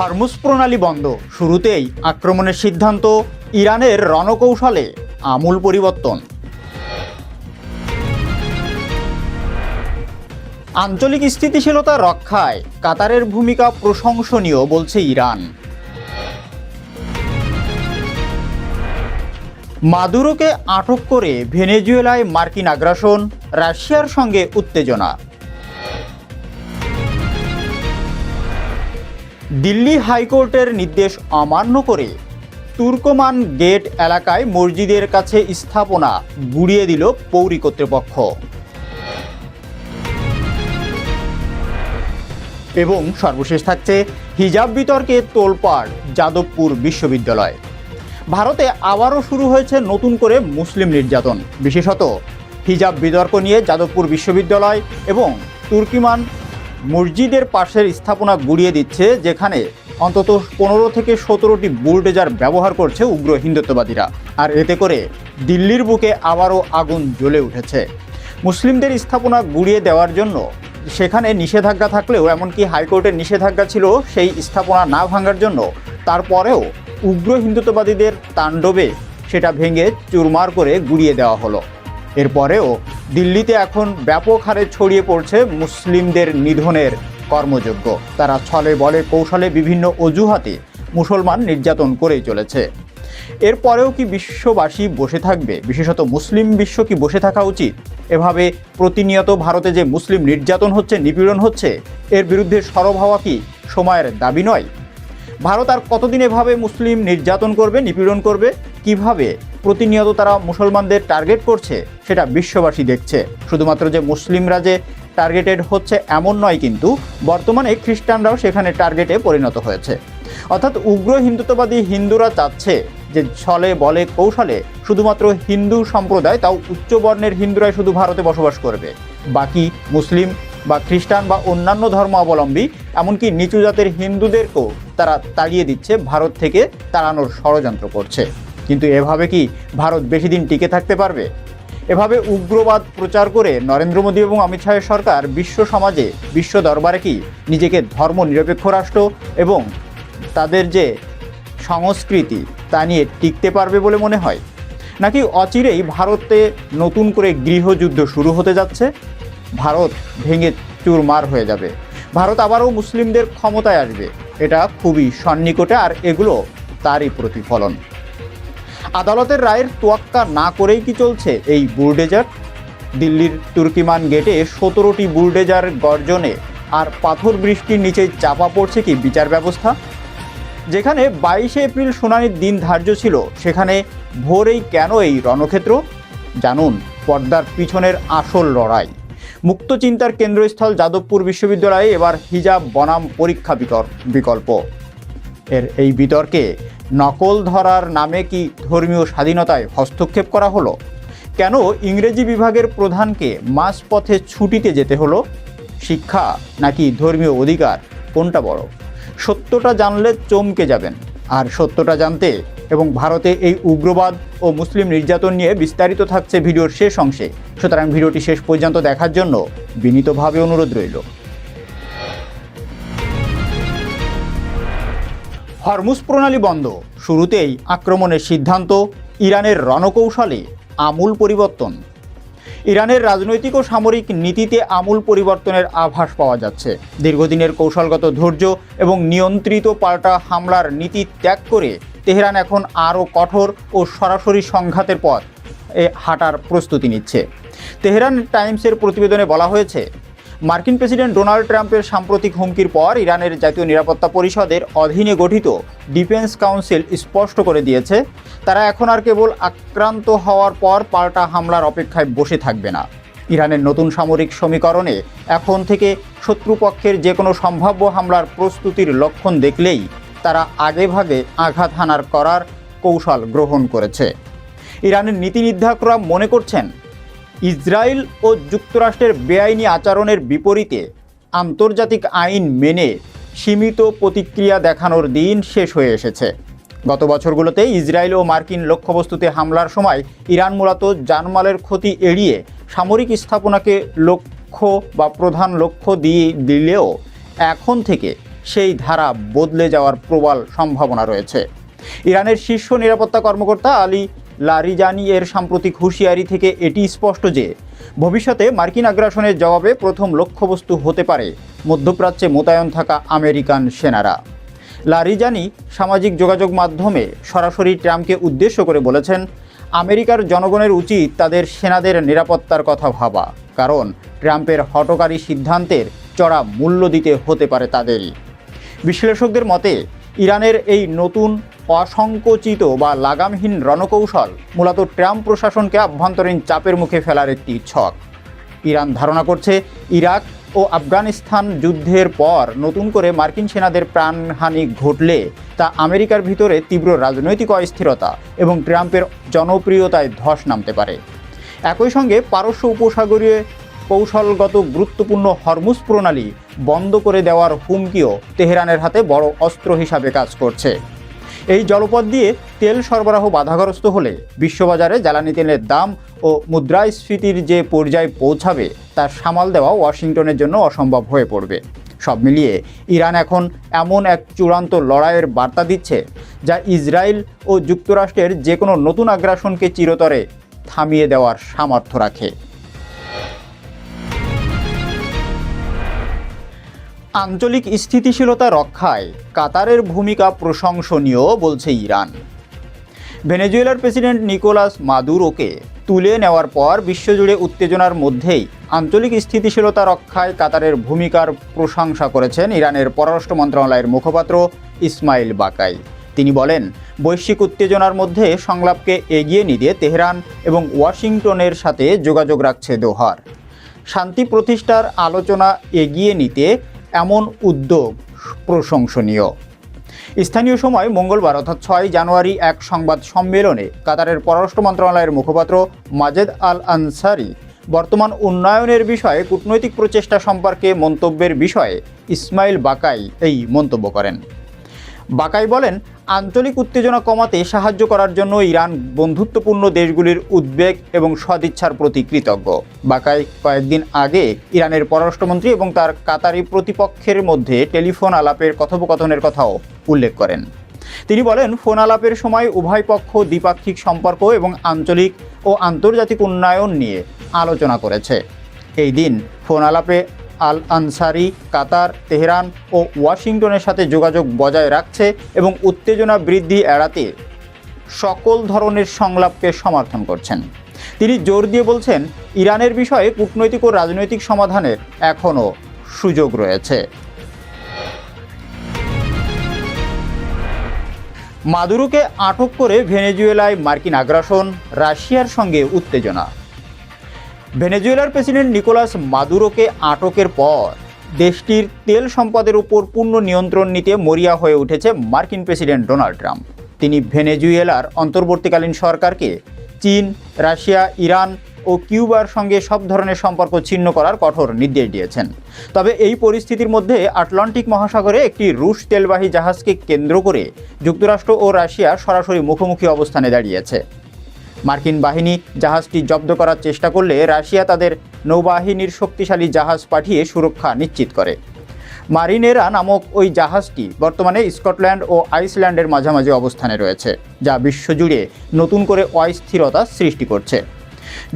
Hormuz প্রণালী বন্ধ। শুরুতেই আক্রমণের সিদ্ধান্ত, ইরানের রণকৌশলে আমূল পরিবর্তন। আঞ্চলিক স্থিতিশীলতা রক্ষায় কাতারের ভূমিকা প্রশংসনীয় বলছে ইরান। মাদুরোকে আটক করে ভেনেজুয়েলায় মার্কিন আগ্রাসন, রাশিয়ার সঙ্গে উত্তেজনা। দিল্লি হাইকোর্টের নির্দেশ অমান্য করে তুর্কমান গেট এলাকায় মসজিদের কাছে স্থাপনা গুড়িয়ে দিল পৌরি কর্তৃপক্ষ। এবং সর্বশেষ থাকছে হিজাব বিতর্কে তোলপাড়, যাদবপুর বিশ্ববিদ্যালয়। ভারতে আবারও শুরু হয়েছে নতুন করে মুসলিম নির্যাতন। বিশেষত হিজাব বিতর্ক নিয়ে যাদবপুর বিশ্ববিদ্যালয় এবং তুর্কিমান মসজিদের পাশের স্থাপনা গুড়িয়ে দিচ্ছে, যেখানে অন্তত পনেরো থেকে সতেরোটি বুলডেজার ব্যবহার করছে উগ্র হিন্দুত্ববাদীরা। আর এতে করে দিল্লির বুকে আবারও আগুন জ্বলে উঠেছে। মুসলিমদের স্থাপনা গুড়িয়ে দেওয়ার জন্য সেখানে নিষেধাজ্ঞা থাকলেও, এমনকি হাইকোর্টের নিষেধাজ্ঞা ছিল সেই স্থাপনা না ভাঙার জন্য, তারপরেও উগ্র হিন্দুত্ববাদীদের তাণ্ডবে সেটা ভেঙে চুরমার করে গুড়িয়ে দেওয়া হলো। এরপরেও দিল্লিতে এখন ব্যাপক হারে ছড়িয়ে পড়ছে মুসলিমদের নিধনের কর্মযোগ্য। তারা ছলে বলে কৌশলে বিভিন্ন অজুহাতে মুসলমান নির্যাতন করেই চলেছে। এরপরেও কি বিশ্ববাসী বসে থাকবে? বিশেষত মুসলিম বিশ্ব কি বসে থাকা উচিত? এভাবে প্রতিনিয়ত ভারতে যে মুসলিম নির্যাতন হচ্ছে, নিপীড়ন হচ্ছে, এর বিরুদ্ধে সরব হওয়া কি সময়ের দাবি নয়? ভারত আর কতদিন এভাবে মুসলিম নির্যাতন করবে, নিপীড়ন করবে? কীভাবে প্রতিনিয়ত তারা মুসলমানদের টার্গেট করছে সেটা বিশ্ববাসী দেখছে। শুধুমাত্র যে মুসলিমরা যে টার্গেটেড হচ্ছে এমন নয় কিন্তু বর্তমানে খ্রিস্টানরাও সেখানে টার্গেটে পরিণত হয়েছে। অর্থাৎ উগ্র হিন্দুত্ববাদী হিন্দুরা চাচ্ছে যে ছলে বলে কৌশলে শুধুমাত্র হিন্দু সম্প্রদায় তাও উচ্চ বর্ণের হিন্দুরাই শুধু ভারতে বসবাস করবে। বাকি মুসলিম বা খ্রিস্টান বা অন্যান্য ধর্মাবলম্বী এমনকি নিচু জাতের হিন্দুদেরকেও তারা তাড়িয়ে দিচ্ছে, ভারত থেকে তাড়ানোর ষড়যন্ত্র করছে। কিন্তু এভাবে কি ভারত বেশি দিন টিকে থাকতে পারবে? এভাবে উগ্রবাদ প্রচার করে নরেন্দ্র মোদী এবং অমিত শাহের সরকার বিশ্ব সমাজে, বিশ্ব দরবারে কি নিজেকে ধর্ম নিরপেক্ষ রাষ্ট্র এবং তাদের যে সংস্কৃতি তা নিয়ে টিকতে পারবে বলে মনে হয়? নাকি অচিরেই ভারতে নতুন করে গৃহযুদ্ধ শুরু হতে যাচ্ছে? ভারত ভেঙে চুরমার হয়ে যাবে। ভারত আবারও মুসলিমদের ক্ষমতায় আসবে। এটা খুবই সন্নিকটে আর এগুলো তারই প্রতিফলন। আদালতের রায়ের তোয়াক্কা না করেই কি চলছে এই বুলডেজার? দিল্লির তুর্কিমান গেটে সতেরোটি বুলডেজার গর্জনে আর পাথর বৃষ্টির নিচে চাপা পড়ছে কি বিচার ব্যবস্থা? যেখানে বাইশে এপ্রিল শুনানির দিন ধার্য ছিল, সেখানে ভোরেই কেন এই রণক্ষেত্র? জানুন পর্দার পিছনের আসল লড়াই। মুক্ত চিন্তার কেন্দ্রস্থল যাদবপুর বিশ্ববিদ্যালয়ে এবার হিজাব বনাম পরীক্ষা বিকল্প। এর এই বিতর্কে নকল ধরার নামে কি ধর্মীয় স্বাধীনতায় হস্তক্ষেপ করা হলো? কেন ইংরেজি বিভাগের প্রধানকে মাঝপথে ছুটিতে যেতে হলো? শিক্ষা নাকি ধর্মীয় অধিকার? কোনটা বড়? সত্যটা জানলে চমকে যাবেন। আর সত্যটা জানতে এবং ভারতে এই উগ্রবাদ ও মুসলিম নির্যাতন নিয়ে বিস্তারিত থাকছে ভিডিওর শেষ অংশে। সুতরাং ভিডিওটি শেষ পর্যন্ত দেখার জন্য বিনীতভাবে অনুরোধ রইল। হরমুজ প্রণালী বন্ধ। শুরুতেই আক্রমণের সিদ্ধান্ত, ইরানের রণকৌশলে আমূল পরিবর্তন। ইরানের রাজনৈতিক ও সামরিক নীতিতে আমূল পরিবর্তনের আভাস পাওয়া যাচ্ছে। দীর্ঘদিনের কৌশলগত ধৈর্য এবং নিয়ন্ত্রিত পাল্টা হামলার নীতি ত্যাগ করে তেহরান এখন আরও কঠোর ও সরাসরি সংঘাতের পথ এ হাঁটার প্রস্তুতি নিচ্ছে। তেহরান টাইমসের প্রতিবেদনে বলা হয়েছে মার্কিন প্রেসিডেন্ট ডোনাল্ড ট্রাম্পের সাম্প্রতিক হুমকির পর ইরানের জাতীয় নিরাপত্তা পরিষদের অধীনে গঠিত ডিফেন্স কাউন্সিল স্পষ্ট করে দিয়েছে, তারা এখন আর কেবল আক্রান্ত হওয়ার পর পাল্টা হামলার অপেক্ষায় বসে থাকবে না। ইরানের নতুন সামরিক সমীকরণে এখন থেকে শত্রুপক্ষের যে কোনো সম্ভাব্য হামলার প্রস্তুতির লক্ষণ দেখলেই তারা আগেভাগে আঘাত হানার করার কৌশল গ্রহণ করেছে। ইরানের নীতি নির্ধারকরা মনে করছেন ইসরায়েল ও যুক্তরাষ্ট্রের বেআইনি আচরণের বিপরীতে আন্তর্জাতিক আইন মেনে সীমিত প্রতিক্রিয়া দেখানোর দিন শেষ হয়ে এসেছে। গত বছরগুলোতে ইসরায়েল ও মার্কিন লক্ষ্যবস্তুতে হামলার সময় ইরান মূলত জানমালের ক্ষতি এড়িয়ে সামরিক স্থাপনাকে লক্ষ্য বা প্রধান লক্ষ্য দিয়ে দিলেও এখন থেকে সেই ধারা বদলে যাওয়ার প্রবল সম্ভাবনা রয়েছে। ইরানের শীর্ষ নিরাপত্তা কর্মকর্তা আলী লারিজানি এর সাম্প্রতিক হুঁশিয়ারি থেকে এটি স্পষ্ট যে, ভবিষ্যতে মার্কিন আগ্রাসনের জবাবে প্রথম লক্ষ্যবস্তু হতে পারে মধ্যপ্রাচ্যে মোতায়েন থাকা আমেরিকান সেনারা। লারিজানি সামাজিক যোগাযোগ মাধ্যমে সরাসরি ট্রাম্পকে উদ্দেশ্য করে বলেছেন, আমেরিকার জনগণের উচিত তাদের সেনাদের নিরাপত্তার কথা ভাবা, কারণ ট্রাম্পের হটকারী সিদ্ধান্তের চড়া মূল্য দিতে হতে পারে তাদেরই। বিশ্লেষকদের মতে, ইরানের এই নতুন অসংকোচিত বা লাগামহীন রণকৌশল, মূলত ট্রাম্প প্রশাসনকে আভ্যন্তরীণ চাপের মুখে ফেলার একটি ছক। ইরান ধারণা করছে, ইরাক ও আফগানিস্তান যুদ্ধের পর নতুন করে মার্কিন সেনাদের প্রাণহানি ঘটলে তা আমেরিকার ভিতরে তীব্র রাজনৈতিক অস্থিরতা এবং ট্রাম্পের জনপ্রিয়তায় ধস নামতে পারে। একই সঙ্গে পারস্য উপসাগরীয় কৌশলগত গুরুত্বপূর্ণ হরমুজ প্রণালী বন্ধ করে দেওয়ার হুমকিও তেহরানের হাতে বড় অস্ত্র হিসাবে কাজ করছে। এই জলপথ দিয়ে তেল সরবরাহ বাধাগ্রস্ত হলে বিশ্ববাজারে জ্বালানি তেলের দাম ও মুদ্রাস্ফীতির যে পর্যায়ে পৌঁছাবে, তার সামাল দেওয়া ওয়াশিংটনের জন্য অসম্ভব হয়ে পড়বে। সব মিলিয়ে ইরান এখন এমন এক চূড়ান্ত লড়াইয়ের বার্তা দিচ্ছে, যা ইসরায়েল ও যুক্তরাষ্ট্রের যে কোনো নতুন আগ্রাসনকে চিরতরে থামিয়ে দেওয়ার সামর্থ্য রাখে। আঞ্চলিক স্থিতিশীলতা রক্ষায় কাতারের ভূমিকা প্রশংসনীয় বলছে ইরান। ভেনেজুয়েলার প্রেসিডেন্ট নিকোলাস মাদুরোকে তুলে নেওয়ার পর বিশ্বজুড়ে উত্তেজনার মধ্যেই আঞ্চলিক স্থিতিশীলতা রক্ষায় কাতারের ভূমিকার প্রশংসা করেছেন ইরানের পররাষ্ট্র মন্ত্রণালয়ের মুখপাত্র ইসমাইল বাকাই। তিনি বলেন, বৈশ্বিক উত্তেজনার মধ্যে সংলাপকে এগিয়ে নিতে তেহরান এবং ওয়াশিংটনের সাথে যোগাযোগ রাখছে দোহার। শান্তি প্রতিষ্ঠার আলোচনা এগিয়ে নিতে এমন উদ্যোগ প্রশংসনীয়। স্থানীয় সময় মঙ্গলবার অর্থাৎ ছয় জানুয়ারি এক সংবাদ সম্মেলনে কাতারের পররাষ্ট্র মন্ত্রণালয়ের মুখপাত্র মাজেদ আল আনসারি বর্তমান উন্নয়নের বিষয়ে কূটনৈতিক প্রচেষ্টা সম্পর্কে মন্তব্যের বিষয়ে ইসমাইল বাকাই এই মন্তব্য করেন। বাকাই বলেন আঞ্চলিক উত্তেজনা কমাতে সাহায্য করার জন্য ইরান বন্ধুত্বপূর্ণ দেশগুলির উদ্বেগ এবং সদিচ্ছার প্রতি কৃতজ্ঞ। বাকায় কয়েকদিন আগে ইরানের পররাষ্ট্রমন্ত্রী এবং তার কাতারি প্রতিপক্ষের মধ্যে টেলিফোন আলাপের কথোপকথনের কথাও উল্লেখ করেন। তিনি বলেন, ফোন আলাপের সময় উভয় পক্ষ দ্বিপাক্ষিক সম্পর্ক এবং আঞ্চলিক ও আন্তর্জাতিক উন্নয়ন নিয়ে আলোচনা করেছে। এই দিন ফোন আলাপে আল আনসারি কাতার, তেহরান ও ওয়াশিংটনের সাথে যোগাযোগ বজায় রাখছে এবং উত্তেজনা বৃদ্ধি এড়াতে সকল ধরনের সংলাপকে সমর্থন করছেন। তিনি জোর দিয়ে বলছেন, ইরানের বিষয়ে কূটনৈতিক ও রাজনৈতিক সমাধানের এখনও সুযোগ রয়েছে। মাদুরোকে আটক করে ভেনেজুয়েলায় মার্কিন আগ্রাসন, রাশিয়ার সঙ্গে উত্তেজনা। ভেনেজুয়েলার প্রেসিডেন্ট নিকোলাস মাদুরোকে আটকের পর দেশটির তেল সম্পদের উপর পূর্ণ নিয়ন্ত্রণ নিতে মরিয়া হয়ে উঠেছে মার্কিন প্রেসিডেন্ট ডোনাল্ড ট্রাম্প। তিনি ভেনেজুয়েলার অন্তর্বর্তীকালীন সরকারকে চীন, রাশিয়া, ইরান ও কিউবার সঙ্গে সব ধরনের সম্পর্ক ছিন্ন করার কঠোর নির্দেশ দিয়েছেন। তবে এই পরিস্থিতির মধ্যে আটলান্টিক মহাসাগরে একটি রুশ তেলবাহী জাহাজকে কেন্দ্র করে যুক্তরাষ্ট্র ও রাশিয়া সরাসরি মুখোমুখি অবস্থানে দাঁড়িয়েছে। মার্কিন বাহিনী জাহাজটি জব্দ করার চেষ্টা করলে রাশিয়া তাদের নৌবাহিনীর শক্তিশালী জাহাজ পাঠিয়ে সুরক্ষা নিশ্চিত করে। মারিনেরা নামক ওই জাহাজটি বর্তমানে স্কটল্যান্ড ও আইসল্যান্ডের মাঝামাঝি অবস্থানে রয়েছে, যা বিশ্বজুড়ে নতুন করে অস্থিরতা সৃষ্টি করছে।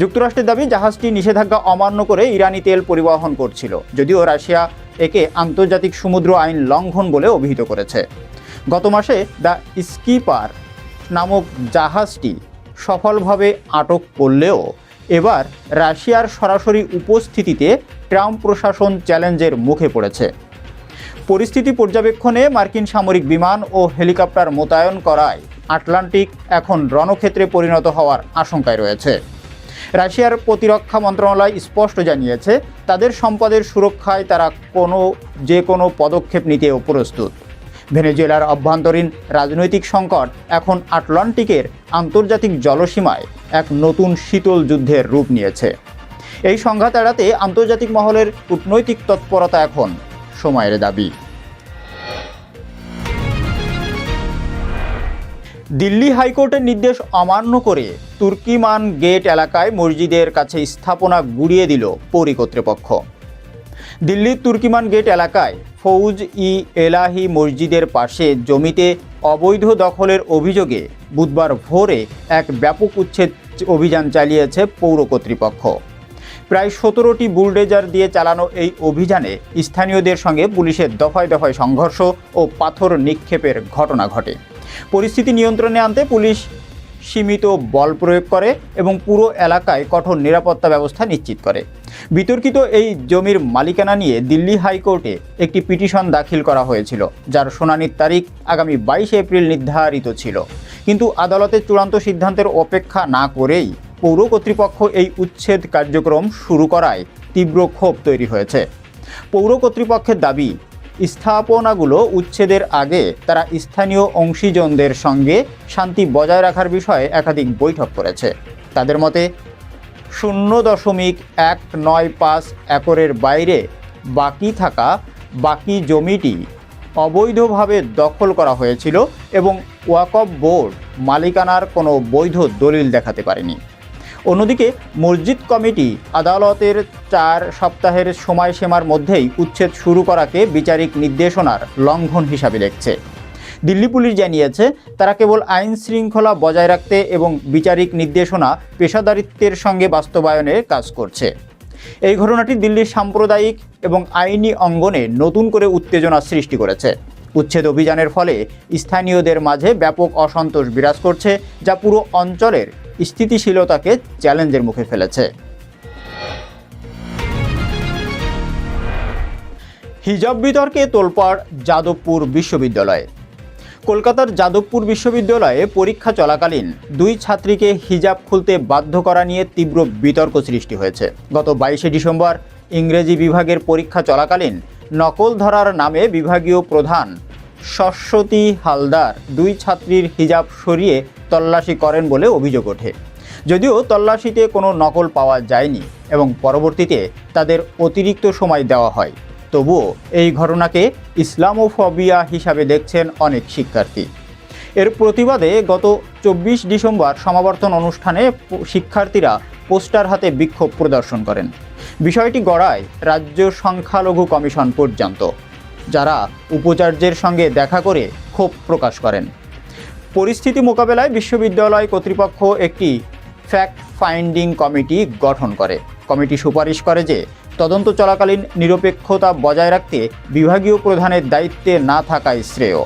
যুক্তরাষ্ট্রের দাবি, জাহাজটি নিষেধাজ্ঞা অমান্য করে ইরানি তেল পরিবহন করছিল, যদিও রাশিয়া একে আন্তর্জাতিক সমুদ্র আইন লঙ্ঘন বলে অভিহিত করেছে। গত মাসে দ্য স্কিপার নামক জাহাজটি সফলভাবে আটক করলেও এবার রাশিয়ার সরাসরি উপস্থিতিতে ট্রাম্প প্রশাসন চ্যালেঞ্জের মুখে পড়েছে। পরিস্থিতি পর্যবেক্ষণে মার্কিন সামরিক বিমান ও হেলিকপ্টার মোতায়েন করায় আটলান্টিক এখন রণক্ষেত্রে পরিণত হওয়ার আশঙ্কায় রয়েছে। রাশিয়ার প্রতিরক্ষা মন্ত্রণালয় স্পষ্ট জানিয়েছে, তাদের সম্পদের সুরক্ষায় তারা কোনো, যে কোনো পদক্ষেপ নিতেও প্রস্তুত। ভেনেজুয়েলার অভ্যন্তরীণ রাজনৈতিক সংকট এখন আটলান্টিকের আন্তর্জাতিক জলসীমায় এক নতুন শীতল যুদ্ধের রূপ নিয়েছে। এই সংঘাত এড়াতে আন্তর্জাতিক মহলের কূটনৈতিক তৎপরতা এখন সময়ের দাবি। দিল্লি হাইকোর্টের নির্দেশ অমান্য করে তুর্কিমান গেট এলাকায় মসজিদের কাছে স্থাপনা গুড়িয়ে দিল পৌর কর্তৃপক্ষ। দিল্লির তুর্কিমান গেট এলাকায় ফৌজ ই এলাহি মসজিদের পাশে জমিতে অবৈধ দখলের অভিযোগে বুধবার ভোরে এক ব্যাপক উচ্ছেদ অভিযান চালিয়েছে পৌর কর্তৃপক্ষ। প্রায় সতেরোটি বুলডেজার দিয়ে চালানো এই অভিযানে স্থানীয়দের সঙ্গে পুলিশের দফায় দফায় সংঘর্ষ ও পাথর নিক্ষেপের ঘটনা ঘটে। পরিস্থিতি নিয়ন্ত্রণে আনতে পুলিশ সীমিত বল প্রয়োগ করে এবং পুরো এলাকায় কঠোর নিরাপত্তা ব্যবস্থা নিশ্চিত করে। বিতর্কিত এই জমির মালিকানা নিয়ে দিল্লি হাইকোর্টে একটি পিটিশন দাখিল করা হয়েছিল, যার শুনানির তারিখ আগামী বাইশে এপ্রিল নির্ধারিত ছিল। কিন্তু আদালতের চূড়ান্ত সিদ্ধান্তের অপেক্ষা না করেই পৌর কর্তৃপক্ষ এই উচ্ছেদ কার্যক্রম শুরু করায় তীব্র ক্ষোভ তৈরি হয়েছে। পৌর কর্তৃপক্ষের দাবি স্থাপনাগুলো উচ্ছেদের আগে তারা স্থানীয় অংশীজনদের সঙ্গে শান্তি বজায় রাখার বিষয়ে একাধিক বৈঠক করেছে। তাদের মতে, শূন্য দশমিক এক নয় পাঁচ একরের বাইরে বাকি থাকা বাকি জমিটি অবৈধভাবে দখল করা হয়েছিল এবং ওয়াকফ বোর্ড মালিকানার কোনো বৈধ দলিল দেখাতে পারেনি। অন্যদিকে মসজিদ কমিটি আদালতের চার সপ্তাহের সময়সীমার মধ্যেই উচ্ছেদ শুরু করাকে বিচারিক নির্দেশনার লঙ্ঘন হিসাবে দেখছে। দিল্লি পুলিশ জানিয়েছে, তারা কেবল আইন শৃঙ্খলা বজায় রাখতে এবং বিচারিক নির্দেশনা পেশাদারিত্বের সঙ্গে বাস্তবায়নে কাজ করছে। এই ঘটনাটি দিল্লির সাম্প্রদায়িক এবং আইনি অঙ্গনে নতুন করে উত্তেজনা সৃষ্টি করেছে। উচ্ছেদ অভিযানের ফলে স্থানীয়দের মাঝে ব্যাপক অসন্তোষ বিরাজ করছে, যা পুরো অঞ্চলের স্থিতিশীলতাকে চ্যালেঞ্জের মুখে ফেলেছে। হিজাব বিতর্কে তোলপাড় যাদবপুর বিশ্ববিদ্যালয়ে। কলকাতার যাদবপুর বিশ্ববিদ্যালয়ে পরীক্ষা চলাকালীন দুই ছাত্রীকে হিজাব খুলতে বাধ্য করা নিয়ে তীব্র বিতর্ক সৃষ্টি হয়েছে। গত বাইশে ডিসেম্বর ইংরেজি বিভাগের পরীক্ষা চলাকালীন নকল ধরার নামে বিভাগীয় প্রধান সরস্বতী হালদার দুই ছাত্রীর হিজাব সরিয়ে তল্লাশি করেন বলে অভিযোগ ওঠে। যদিও তল্লাশিতে কোনো নকল পাওয়া যায়নি এবং পরবর্তীতে তাদের অতিরিক্ত সময় দেওয়া হয়। তবুও এই ঘটনাকে ইসলামোফবিয়া হিসাবে দেখছেন অনেক শিক্ষার্থী। এর প্রতিবাদে গত চব্বিশ ডিসেম্বর সমাবর্তন অনুষ্ঠানে শিক্ষার্থীরা পোস্টার হাতে বিক্ষোভ প্রদর্শন করেন। বিষয়টি গড়ায় রাজ্য সংখ্যালঘু কমিশন পর্যন্ত, যারা উপাচার্যের সঙ্গে দেখা করে ক্ষোভ প্রকাশ করেন। পরিস্থিতি মোকাবেলায় বিশ্ববিদ্যালয় কর্তৃপক্ষ একটি ফ্যাক্ট ফাইন্ডিং কমিটি গঠন করে। কমিটি সুপারিশ করে যে তদন্ত চলাকালীন নিরপেক্ষতা বজায় রাখতে বিভাগীয় প্রধানের দায়িত্বে না থাকায় শ্রেয়।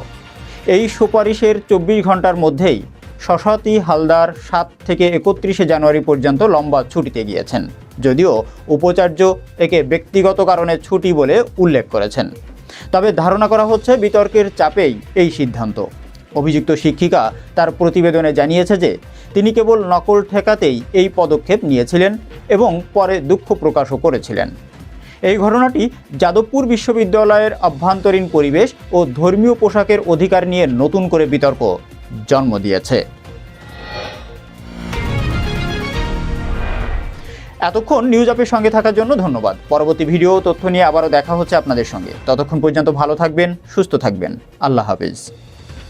এই সুপারিশের চব্বিশ ঘণ্টার মধ্যেই শশাতি হালদার সাত থেকে একত্রিশে জানুয়ারি পর্যন্ত লম্বা ছুটিতে গিয়েছেন, যদিও উপাচার্য একে ব্যক্তিগত কারণে ছুটি বলে উল্লেখ করেছেন। তবে ধারণা করা হচ্ছে বিতর্কের চাপেই এই সিদ্ধান্ত। অভিযুক্ত শিক্ষিকা তার প্রতিবেদনে জানিয়েছে যে, তিনি কেবল নকল ঠেকাতেই এই পদক্ষেপ নিয়েছিলেন এবং পরে দুঃখ প্রকাশও করেছিলেন। এই ঘটনাটি যাদবপুর বিশ্ববিদ্যালয়ের অভ্যন্তরীণ পরিবেশ ও ধর্মীয় পোশাকের অধিকার নিয়ে নতুন করে বিতর্ক জন্ম দিয়েছে। এতক্ষণ নিউজ আপের সঙ্গে থাকার জন্য ধন্যবাদ। পরবর্তী ভিডিও তথ্য নিয়ে আবারও দেখা হচ্ছে আপনাদের সঙ্গে। ততক্ষণ পর্যন্ত ভালো থাকবেন, সুস্থ থাকবেন। আল্লাহ হাফিজ।